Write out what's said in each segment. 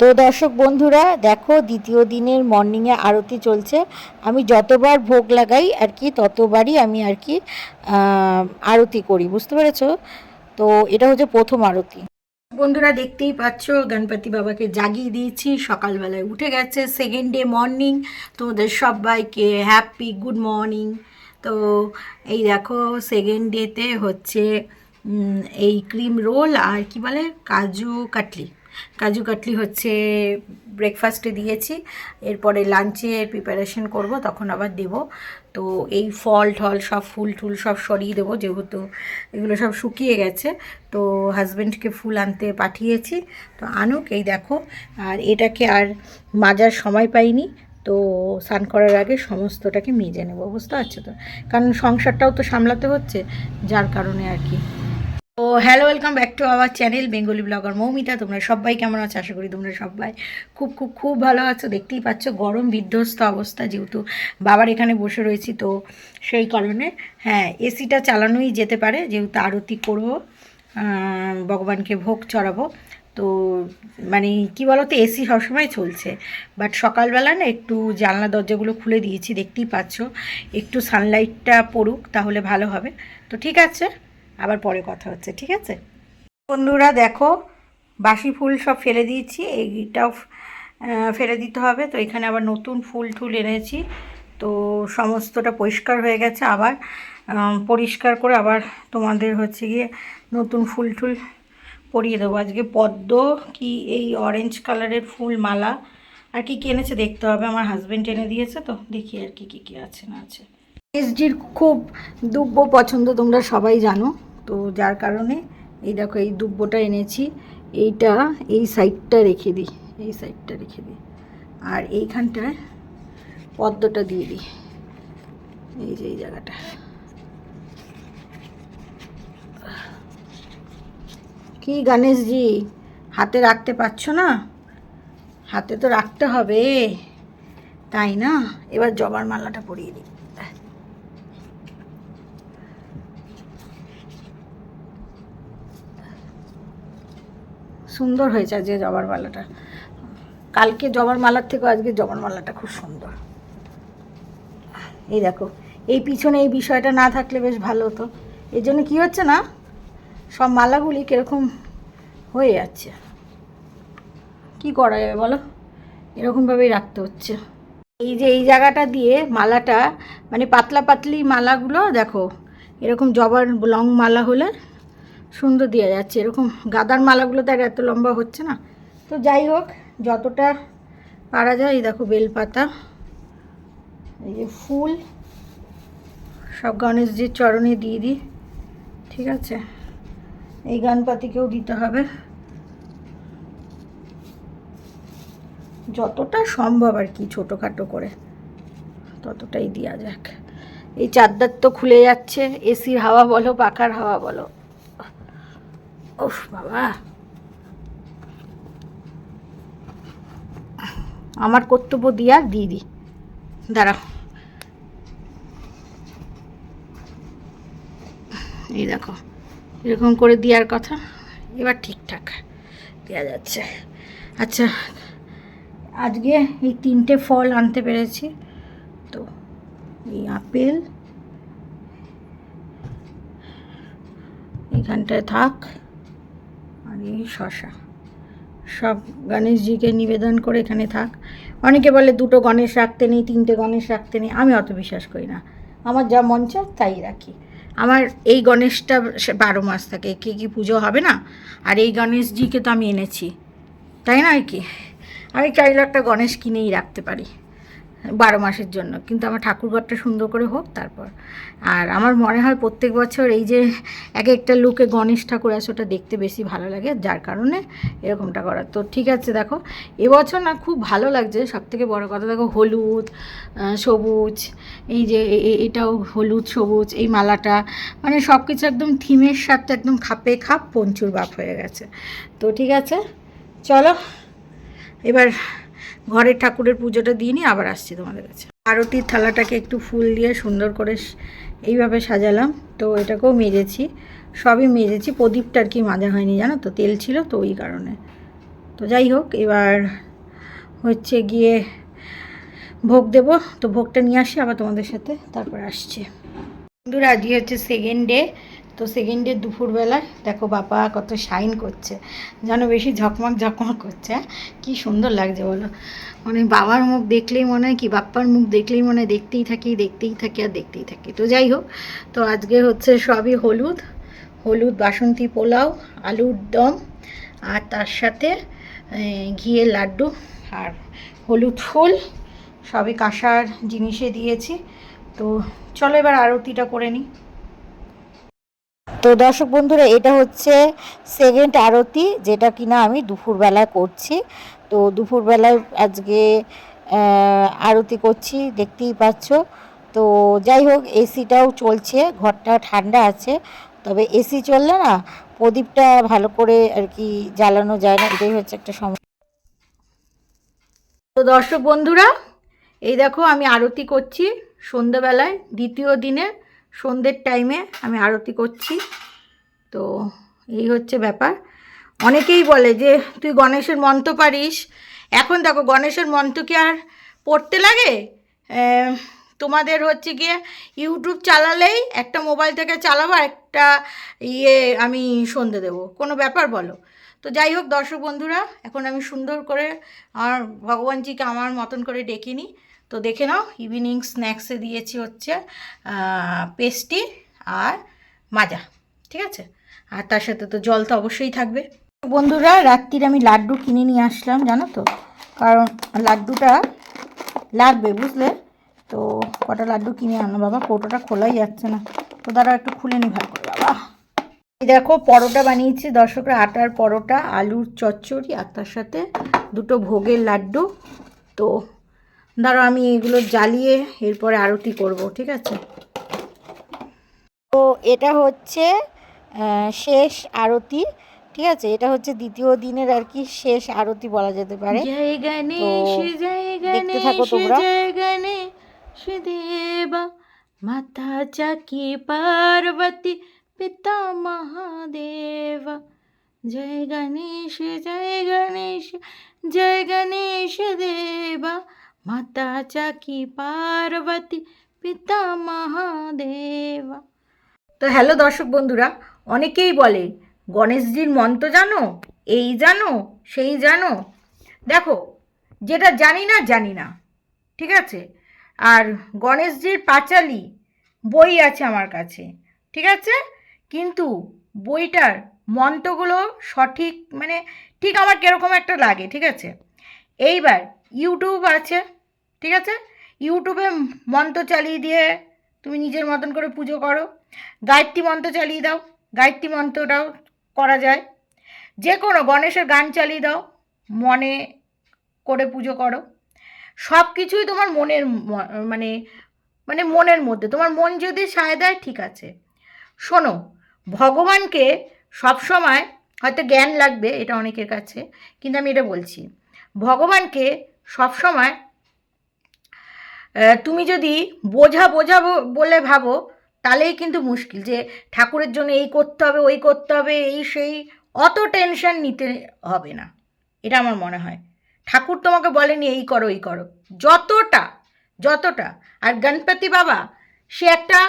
তো দর্শক বন্ধুরা, দেখো দ্বিতীয় দিনের মর্নিংয়ে আরতি চলছে। আমি যতবার ভোগ লাগাই আর কি, ততবারই আমি আর কি আরতি করি, বুঝতে পেরেছ? তো এটা হচ্ছে প্রথম আরতি। বন্ধুরা, দেখতেই পাচ্ছ, গণপতি বাবাকে জাগিয়ে দিয়েছি, সকালবেলায় উঠে গেছে সেকেন্ড ডে মর্নিং তোমাদের সবাইকে হ্যাপি গুড মর্নিং তো এই দেখো সেকেন্ড ডেতে হচ্ছে এই ক্রিম রোল আর কি বলে? কাজু কাটলি। কাজু কাটলি হচ্ছে ব্রেকফাস্টে দিয়েছি। এরপরে লাঞ্চের প্রিপারেশন করব, তখন আবার দেব। তো এই ফল টল সব ফুল টুল সব সরিয়ে দেবো, যেহেতু এগুলো সব শুকিয়ে গেছে। তো হাজব্যান্ডকে ফুল আনতে পাঠিয়েছি। তো আনুক, এই দেখো। আর এটাকে আর মাজার সময় পাইনি। তো স্নান করার আগে সমস্তটাকে মেজে নেব, বুঝতে পারছ তো? কারণ সংসারটাও তো সামলাতে হচ্ছে, যার কারণে আর কি। তো hello welcome back to our channel Bengali blogger Moumita. তোমরা সবাই কেমন আছো? আশা করি তোমরা সবাই খুব খুব খুব ভালো আছো। দেখতেই পাচ্ছ গরম বিধ্বস্ত অবস্থা যেহেতু বাবার এখানে বসে রয়েছি, তো সেই কারণে হ্যাঁ এসিটা চালানোই যেতে পারে। যেহেতু আরতি করব ভগবানকে ভোগ চড়াবো। তো মানে কি বলতো, এসি সবসময় চলছে। বাট সকালবেলা না একটু জানলা দরজাগুলো খুলে দিয়েছি, দেখতেই পাচ্ছ। একটু সানলাইটটা পড়ুক, তাহলে ভালো হবে। তো ঠিক আছে, আবার পরে কথা হচ্ছে, ঠিক আছে? বন্ধুরা দেখো, বাসি ফুল সব ফেলে দিয়েছি, এইটাও ফেলে দিতে হবে। তো এখানে আবার নতুন ফুল টুল এনেছি। তো সমস্তটা পরিষ্কার হয়ে গেছে আবার পরিষ্কার করে আবার তোমাদের হচ্ছে গিয়ে নতুন ফুল টুল পরিয়ে দেবো। আজকে পদ্ম, কি এই অরেঞ্জ কালারের ফুল মালা আর কি কি এনেছে দেখতে হবে। আমার হাজব্যান্ড এনে দিয়েছে তো, দেখি আর কি কি কি আছে না আছে। এসজির খুব দুব্ব পছন্দ তোমরা সবাই জানো। তো যার কারণে এই দেখো, এই দুব্বটা এনেছি। এইটা এই সাইডটা রেখে দিই, এই সাইডটা রেখে দিই। আর এইখানটায় পদ্মটা দিয়ে দিই। এই যে, এই জায়গাটা। কি গণেশজি হাতে রাখতে পারছ না? হাতে তো রাখতে হবে। তাই না? এবার জবার মালাটা পরিয়ে দিই। সুন্দর হয়েছে আজকে জবার মালাটা। কালকে জবার মালার থেকেও আজকে জবার মালাটা খুব সুন্দর। এই দেখো, এই পিছনে এই বিষয়টা না থাকলে বেশ ভালো হতো। এই জন্য কী হচ্ছে না? সব মালাগুলি কীরকম হয়ে যাচ্ছে? কি করা যাবে বলো? এরকমভাবেই রাখতে হচ্ছে। এই যে এই জায়গাটা দিয়ে মালাটা মানে পাতলা পাতলি মালাগুলো দেখো, এরকম জবার লং মালা হলে সুন্দর দেওয়া যাচ্ছে। এরকম গাদার মালাগুলো তো এত লম্বা হচ্ছে না। তো যাই হোক, যতটা পারা যায়, এই দেখো বেলপাতা, এই যে ফুল, সব গণেশজির চরণে দিয়ে দিই, ঠিক আছে? এই গানপাতিকেও দিতে হবে। যতটা সম্ভব আর কি ছোটোখাটো করে, ততটাই দেওয়া যাক। এই চাদর তো খুলে যাচ্ছে, এসির হাওয়া বলো, পাখার হাওয়া বলো। ওফ বাবা। আমার কর্তব্য দিয়া দিয়ে দিই দাঁড়াও। এই দেখো। এরকম করে দেওয়ার কথা। এবার ঠিকঠাক দেওয়া যাচ্ছে। আচ্ছা আজকে এই তিনটে ফল আনতে পেরেছি। তো এই আপেল, এখানটায় থাক, আর এই শশা সব গণেশজিকে নিবেদন করে এখানে থাক। অনেকে বলে দুটো গণেশ রাখতে নেই, তিনটে গণেশ রাখতে নেই। আমি অত বিশ্বাস করি না। আমার যা মন চায় তাই রাখি। আমার এই গণেশটা বারো মাস থাকে কি কি পুজো হবে না? আর এই গণেশজিকে তো আমি এনেছি, তাই না আর কি? আমি চাইলে একটা গণেশ কিনেই রাখতে পারি। বারো মাসের জন্য। কিন্তু আমার ঠাকুরঘরটা সুন্দর করে হোক তারপর। আর আমার মনে হয় প্রত্যেক বছর এই যে এক একটা লুকে গণেশ ঠাকুর আছে, ওটা দেখতে বেশি ভালো লাগে, যার কারণে এরকমটা করা। তো ঠিক আছে, দেখো, এবছর না খুব ভালো লাগছে। সব থেকে বড়ো কথা, দেখো, হলুদ সবুজ, এই যে এটাও হলুদ, সবুজ, এই মালাটা মানে সব কিছু একদম থিমের সাথে একদম খাপে খাপ, পঞ্চুর বাপ হয়ে গেছে। তো ঠিক আছে, চলো, এবার ঘরের ঠাকুরের পুজোটা দিয়ে নিয়ে আবার আসছি তোমাদের কাছে। আরতির থালাটাকে একটু ফুল দিয়ে সুন্দর করে এইভাবে সাজালাম। তো এটাকেও মেজেছি। সবই মেজেছি। প্রদীপটা আর কি মাজা হয়নি, জানো তো? তেল ছিল তো ওই কারণে। তো যাই হোক, এবার হচ্ছে গিয়ে ভোগ দেব। তো ভোগটা নিয়ে আসি, আবার তোমাদের সাথে তারপর আসছে। বন্ধুরা, আজকে হচ্ছে সেকেন্ড ডে তো সেকেন্ড ডে দুপুরবেলায়, দেখো বাবা কত শাইন করছে। যেন বেশি ঝকমক ঝকমক করছে হ্যাঁ? কি সুন্দর লাগছে বলো। মানে বাবার মুখ দেখলেই মনে হয় কি, বাপ্পার মুখ দেখলেই মনে হয় দেখতেই থাকি দেখতেই থাকি আর দেখতেই থাকি। তো যাই হোক, তো আজকে হচ্ছে সবই হলুদ। হলুদ, বাসন্তী, পোলাও, আলুর দম আর তার সাথে ঘিয়ের লাড্ডু আর হলুদ ফুল। সবই কাঁসার জিনিসে দিয়েছি। তো চলো এবার আরতিটা করে নিই। তো দর্শক বন্ধুরা, এটা হচ্ছে সেকেন্ড আরতি, যেটা কিনা আমি দুপুরবেলায় করছি। তো দুপুরবেলায় আজকে আরতি করছি, দেখতেই পাচ্ছ। তো যাই হোক এসিটাও চলছে, ঘরটা ঠান্ডা আছে। তবে এসি চললে না, প্রদীপটা ভালো করে আর কি জ্বালানো যায় না, এটাই হচ্ছে একটা সমস্যা। তো দর্শক বন্ধুরা, এই দেখো আমি আরতি করছি সন্ধ্যেবেলায়, দ্বিতীয় দিনে। সন্ধ্যের টাইমে আমি আরতি করছি। তো এই হচ্ছে ব্যাপার। অনেকেই বলে যে, তুই গণেশের মন্ত্র পারিস? এখন দেখো, গণেশের মন্ত্র কি আর পড়তে লাগে? তোমাদের হচ্ছে গিয়ে ইউটিউব চালালেই একটা মোবাইল থেকে চালাবো একটা ইয়ে আমি সন্ধে দেবো। কোনো ব্যাপার বলো? তো যাই হোক, দর্শক বন্ধুরা, এখন আমি সুন্দর করে আমার ভগবানজিকে আমার মতন করে ডেকে নিই। তো দেখে নাও ইভিনিং স্ন্যাক্সে দিয়েছি হচ্ছে পেস্টি আর মাজা, ঠিক আছে? আর তার সাথে তো জল তো অবশ্যই থাকবে। বন্ধুরা, রাত্রির আমি লাড্ডু কিনে নিয়ে আসলাম, জানো তো? কারণ লাড্ডুটা লাগবে, বুঝলে? তো কটা লাড্ডু কিনে আনো বাবা কৌটোটা খোলাই যাচ্ছে না। তো দাঁড়া একটু খুলে নি, ভালো করে, বাবা। দেখো, পরোটা বানিয়েছি, দর্শকরা, আটার পরোটা, আলুর চচ্চড়ি, আর তার সাথে দুটো ভোগের লাড্ডু। তো ধরো আমি এগুলো জ্বালিয়ে এরপরে আরতি করব ঠিক আছে? তো এটা হচ্ছে শেষ আরতি ঠিক আছে? এটা হচ্ছে দ্বিতীয় দিনের আর কি শেষ আরতি বলা যেতে পারে। দেখতে থাকো তোমরা। মাতা চাকি পার্বতী পিতা মহাদেব। জয় গণেশ জয় গণেশ জয় গণেশ দেবা। মাতা চাকি পার্বতী পিতা মহাদেবা তো হ্যালো দর্শক বন্ধুরা, অনেকেই বলে, গণেশজির মন্ত্র জানো, এই জানো, সেই জানো। দেখো, যেটা জানি না জানি না, ঠিক আছে? আর গণেশজির পাঁচালি বই আছে আমার কাছে, ঠিক আছে? কিন্তু বইটার মন্ত্রগুলো সঠিক মানে ঠিক আমার কীরকম একটা লাগে, ঠিক আছে? এইবার ইউটিউব আছে, ঠিক আছে? ইউটিউবে মন্ত্র চালিয়ে দিয়ে তুমি নিজের মতন করে পুজো করো। গায়ত্রী মন্ত্র চালিয়ে দাও, গায়ত্রী মন্ত্রটাও করা যায়। যে কোনো গণেশের গান চালিয়ে দাও, মনে করে পুজো করো। সব কিছুই তোমার মনের মানে মানে মনের মধ্যে। তোমার মন যদি সায় দেয়, ঠিক আছে। শোনো, ভগবানকে সবসময় হয়তো জ্ঞান লাগবে, এটা অনেকের কাছে, কিন্তু আমি এটা বলছি। ভগবানকে সবসময় তুমি যদি বোঝা বোঝা বলে ভাবো, তাহলেই কিন্তু মুশকিল যে ঠাকুরের জন্য এই করতে হবে, ওই করতে হবে, এই সেই, অত টেনশন নিতে হবে না। এটা আমার মনে হয়। ঠাকুর তোমাকে বলেনি, এই করো এই করো। যতটা যতটা। আর গণপতি বাবা, সে একটা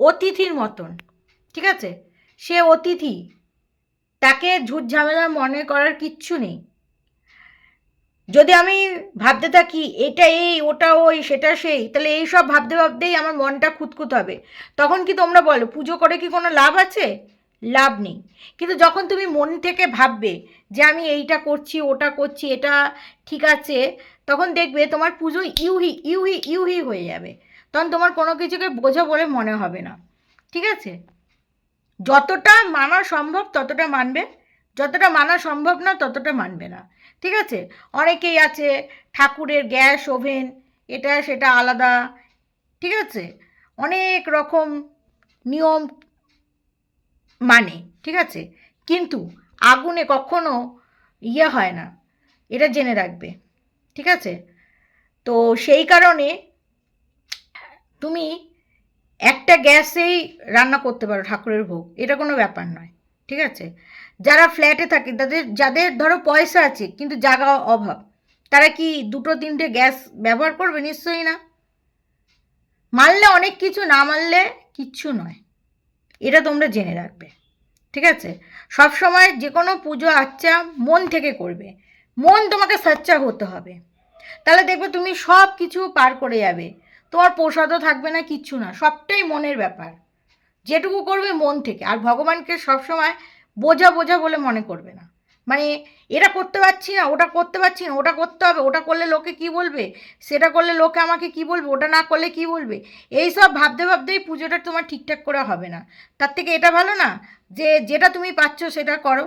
অতিথির মতন, ঠিক আছে? সে অতিথি, তাকে ঝুট ঝামেলা মনে করার কিচ্ছু নেই। যদি আমি ভাবতে থাকি এটা এই, ওটা ওই, সেটা সেই, তাহলে এই সব ভাবতে ভাবতেই আমার মনটা খুঁতখুত হবে। তখন কি তোমরা বলো, পুজো করে কি কোনো লাভ আছে? লাভ নেই। কিন্তু যখন তুমি মন থেকে ভাববে যে আমি এইটা করছি, ওটা করছি, এটা ঠিক আছে, তখন দেখবে তোমার পুজো ইউহি ইউহি ইউহি হয়ে যাবে। তখন তোমার কোনো কিছুকে বোঝো বলে মনে হবে না। ঠিক আছে? যতটা মানা সম্ভব ততটা মানবে। যতটা মানা সম্ভব না ততটা মানবে না। ঠিক আছে? অনেকেই আছে, ঠাকুরের গ্যাস ওভেন, এটা সেটা আলাদা, ঠিক আছে? অনেক রকম নিয়ম মানে ঠিক আছে? কিন্তু আগুনে কখনো ইয়ে হয় না, এটা জেনে রাখবে, ঠিক আছে? তো সেই কারণে তুমি একটা গ্যাসেই রান্না করতে পারো ঠাকুরের ভোগ, এটা কোনো ব্যাপার নয়। ঠিক আছে? যারা ফ্ল্যাটে থাকে, তাদের, যাদের ধরো পয়সা আছে, কিন্তু জায়গা অভাব, তারা কি দুটো তিনটে গ্যাস ব্যবহার করবে? নিশ্চয়ই না। মানলে অনেক কিছু, না মানলে কিচ্ছু নয়। এটা তোমরা জেনে রাখবে। ঠিক আছে? সব সময় যে কোনো পুজো আচ্চা মন থেকে করবে। মন তোমাকে সাচ্চা হতে হবে। তাহলে দেখবে তুমি সব কিছু পার করে যাবে। তোমার প্রসাদও থাকবে না, কিচ্ছু না। সবটাই মনের ব্যাপার। যেটুকু করবে মন থেকে। আর ভগবানকে সবসময় বোঝা বোঝা বলে মনে করবে না। মানে এটা করতে পারছি না, ওটা করতে পারছি না, ওটা করতে হবে, ওটা করলে লোকে কি বলবে? সেটা করলে লোকে আমাকে কি বলবে? ওটা না করলে কি বলবে? এই সব ভাবতে, ভাবতেই পুজোটা তোমার ঠিকঠাক করে হবে না। তার থেকে এটা ভালো না যে, যেটা তুমি পাচ্ছ সেটা করো।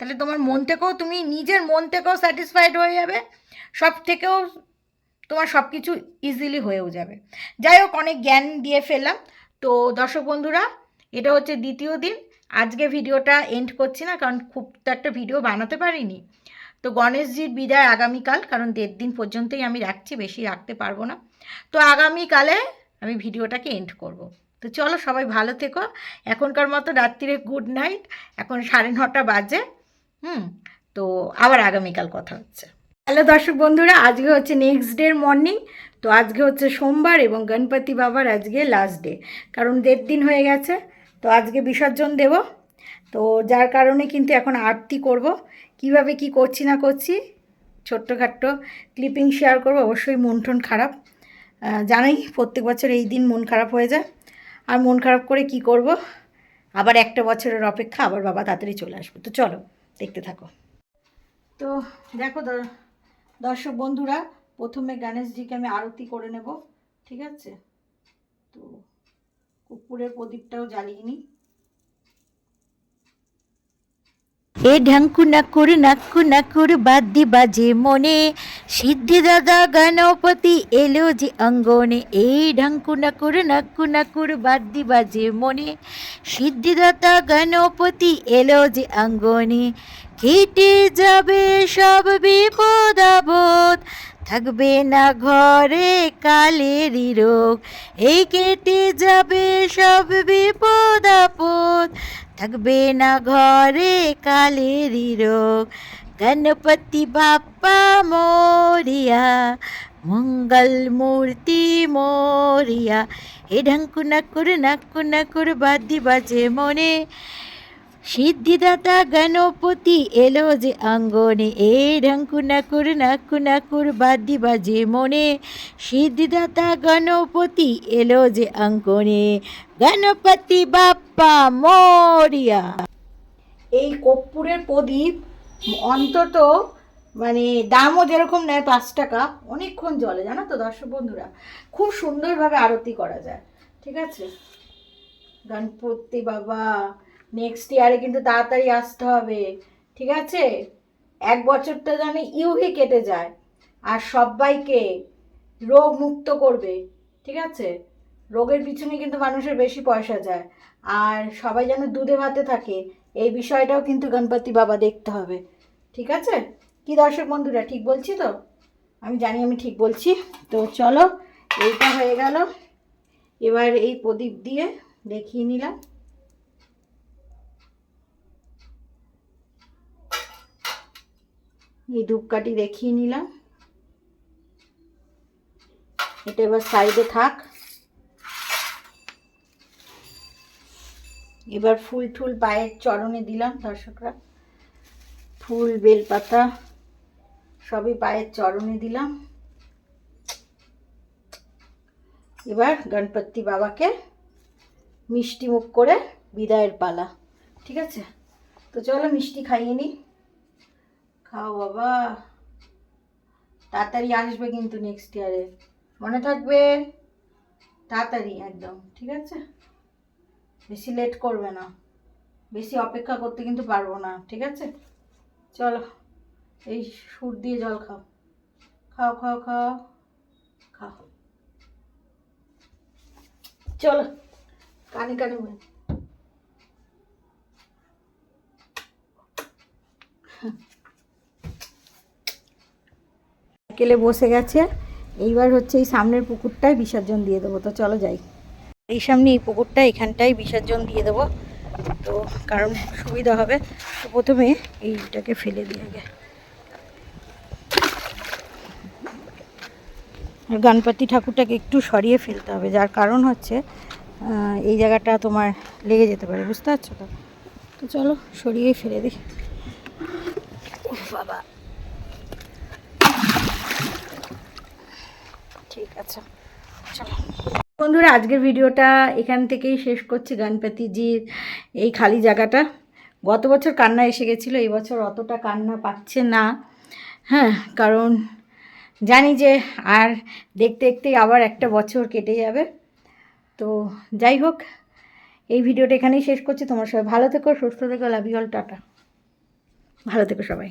তাহলে তোমার মন থেকেও তুমি নিজের মন থেকেও স্যাটিসফাইড হয়ে যাবে। সব থেকেও তোমার সব কিছু ইজিলি হয়েও যাবে। যাই হোক, অনেক জ্ঞান দিয়ে ফেললাম। তো দর্শক বন্ধুরা, এটা হচ্ছে দ্বিতীয় দিন। আজকে ভিডিওটা এন্ড করছি না, কারণ খুব তো একটা ভিডিও বানাতে পারিনি। তো গণেশজির বিদায় আগামীকাল, কারণ দেড় দিন পর্যন্তই আমি রাখছি, বেশি রাখতে পারব না। তো আগামীকালে আমি ভিডিওটাকে এন্ড করব। তো চলো সবাই ভালো থেকো। এখনকার মতো রাত্রিরে গুড নাইট এখন সাড়ে নটা বাজে। হুম, তো আবার আগামীকাল কথা হচ্ছে। হ্যালো দর্শক বন্ধুরা, আজকে হচ্ছে নেক্সট ডের মর্নিং তো আজকে হচ্ছে সোমবার এবং গণপতি বাবার আজকে লাস্ট ডে কারণ দেড় দিন হয়ে গেছে, তো আজকে বিসর্জন দেব। তো যার কারণে কিন্তু এখন আরতি করব। কীভাবে কি করছি না করছি, ছোট্টখাট্ট ক্লিপিং শেয়ার করব, অবশ্যই মন টন খারাপ। জানাই প্রত্যেক বছর এই দিন মন খারাপ হয়ে যায়। আর মন খারাপ করে কি করব, আবার একটা বছরের অপেক্ষা, আবার বাবা তাড়াতাড়ি চলে আসবে। তো চলো, দেখতে থাকো। তো দেখো দর্শক বন্ধুরা প্রথমে গণেশজিকে আমি আরতি করে নেব, ঠিক আছে? তো কর্পূরের প্রদীপটাও জ্বালিয়ে নিই। এ ঢাঙ্কু নাকুর, নাকু নাকুর বাদ্যি বাজে মনে, সিদ্ধি দাদা গণপতি এলো যে অঙ্গনে। এই ঢাঙ্কু নাকুর নাক্কু নাকুর বাদ্যি বাজে মনে সিদ্ধিদাতা গণপতি এলো যে অঙ্গনে। কেটে যাবে সব বিপদ থাকবে না ঘরে কালেরই রোগ। এই কেটে যাবে সব বিপদ আপদ। থাকবে না ঘরে কালেরই রোগ। গণপতি বাপ্পা মোরিয়া, মঙ্গল মূর্তি মোরিয়া। এ ঢাঙ্কু নাকুর নাক্কু নাকুর, বাদ্যি বাজে মনে। সিদ্ধিদাতা গণপতি এলো যে অঙ্গনে। এ ঢাঙ্কু নাকুর নাক্কু নাকুর, বাদ্যি বাজে মনে। সিদ্ধিদাতা গণপতি এলো যে অঙ্গনে। গণপতি বাপ্পা মরিয়া। এই কর্পূরের প্রদীপ অন্তত মানে দামও যেরকম নেয় পাঁচ টাকা, অনেকক্ষণ জলে জানো তো দর্শক বন্ধুরা? খুব সুন্দরভাবে আরতি করা যায়, ঠিক আছে? গণপতি বাবা নেক্সট ইয়ারে কিন্তু তাড়াতাড়ি আসতে হবে, ঠিক আছে? এক বছরটা যেন ইউহি কেটে যায় আর সবাইকে রোগ মুক্ত করবে, ঠিক আছে? রোগের পিছনে কিন্তু মানুষের বেশি পয়সা যায় আর সবাই যেন দুধে ভাতে থাকে, এই বিষয়টাও কিন্তু গণপতি বাবা দেখতে হবে, ঠিক আছে? কি দর্শক বন্ধুরা, ঠিক বলছি তো? আমি জানি আমি ঠিক বলছি, তো চলো, এইটা হয়ে গেল। এবার এই প্রদীপ দিয়ে দেখিয়ে নিলাম। এই ধূপকাঠি দেখিয়ে নিলাম। এটা এবার সাইডে থাক। এবার ফুল টুল পায়ের চরণে দিলাম দর্শকরা। ফুল, বেলপাতা সবই পায়ের চরণে দিলাম। এবার গণপতি বাবাকে মিষ্টি মুখ করে বিদায়ের পালা। ঠিক আছে? তো চলো মিষ্টি খাইয়ে নিই। খাও বাবা। তাড়াতাড়ি আসবে কিন্তু নেক্সট ইয়ারে মনে থাকবে? তাড়াতাড়ি, একদম, ঠিক আছে? বেশি লেট করবে না। বেশি অপেক্ষা করতে কিন্তু পারব না, ঠিক আছে? চলো, এই সুর দিয়ে জল খাও। খাও খাও খাও খাও। চলো, কানে কানে বল। কেলে বসে গেছে। এইবার হচ্ছে এই সামনের পুকুরটায় বিসর্জন দিয়ে দেবো। তো চলো যাই। এই সামনে এই পুকুরটা এখানটায় বিসর্জন দিয়ে দেবো। তো কারণ সুবিধা হবে। তো প্রথমে এইটাকে ফেলে দিয়ে আগে। গণপতি ঠাকুরটাকে একটু সরিয়ে ফেলতে হবে। যার কারণ হচ্ছে এই জায়গাটা তোমার লেগে যেতে পারে। বুঝতে পারছ তো? তো চলো সরিয়ে ফেলে দিই। বাবা। ঠিক আছে। বন্ধুরা, আজকের ভিডিওটা এখান থেকেই শেষ করছি গণপতিজির এই খালি জায়গাটা। গত বছর কান্না এসে গেছিল, এই বছর অতটা কান্না পাচ্ছে না। হ্যাঁ কারণ জানি যে আর দেখতে দেখতেই আবার একটা বছর কেটে যাবে। তো যাই হোক, এই ভিডিওটা এখানেই শেষ করছি। তোমার সবাই ভালো থেকো, সুস্থ থেকো লাভ টাটা। ভালো থেকো সবাই।